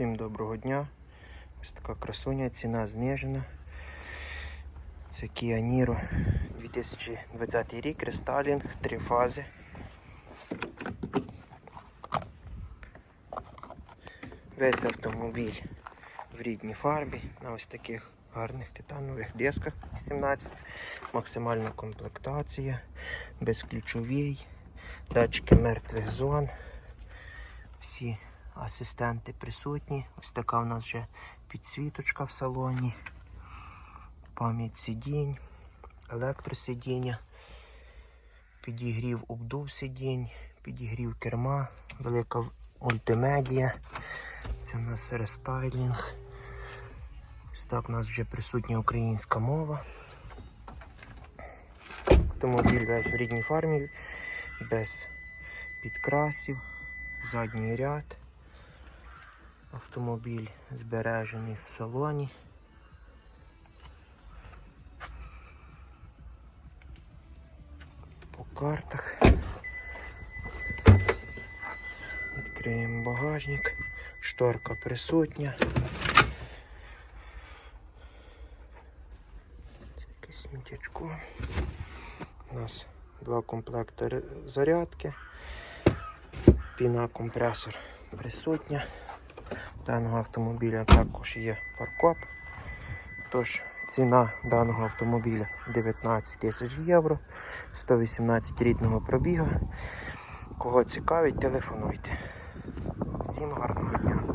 Всім доброго дня. Ось така красуня, ціна знижена. Це Kia Niro 2020 рік, рестайлінг, три фази. Весь автомобіль в рідній фарбі на ось таких гарних титанових дисках 17. Максимальна комплектація, безключовий, датчики мертвих зон. Всі асистенти присутні. Ось така у нас вже підсвіточка в салоні. Пам'ять сидінь, електросидіння, підігрів обдув сидінь, підігрів керма, велика мультимедія. Це в нас рестайлінг. Ось так у нас вже присутня українська мова. Автомобіль весь в рідній фармі, без підкрасів, задній ряд. Автомобіль збережений в салоні. По картах. Відкриємо багажник. Шторка присутня. Це якесь сміттячко. У нас два комплекти зарядки. Піна компресор присутня. Даного автомобіля також є фаркоп. Тож ціна даного автомобіля 19 тисяч євро, 118 рідного пробіга. Кого цікавить, телефонуйте. Всім гарного дня.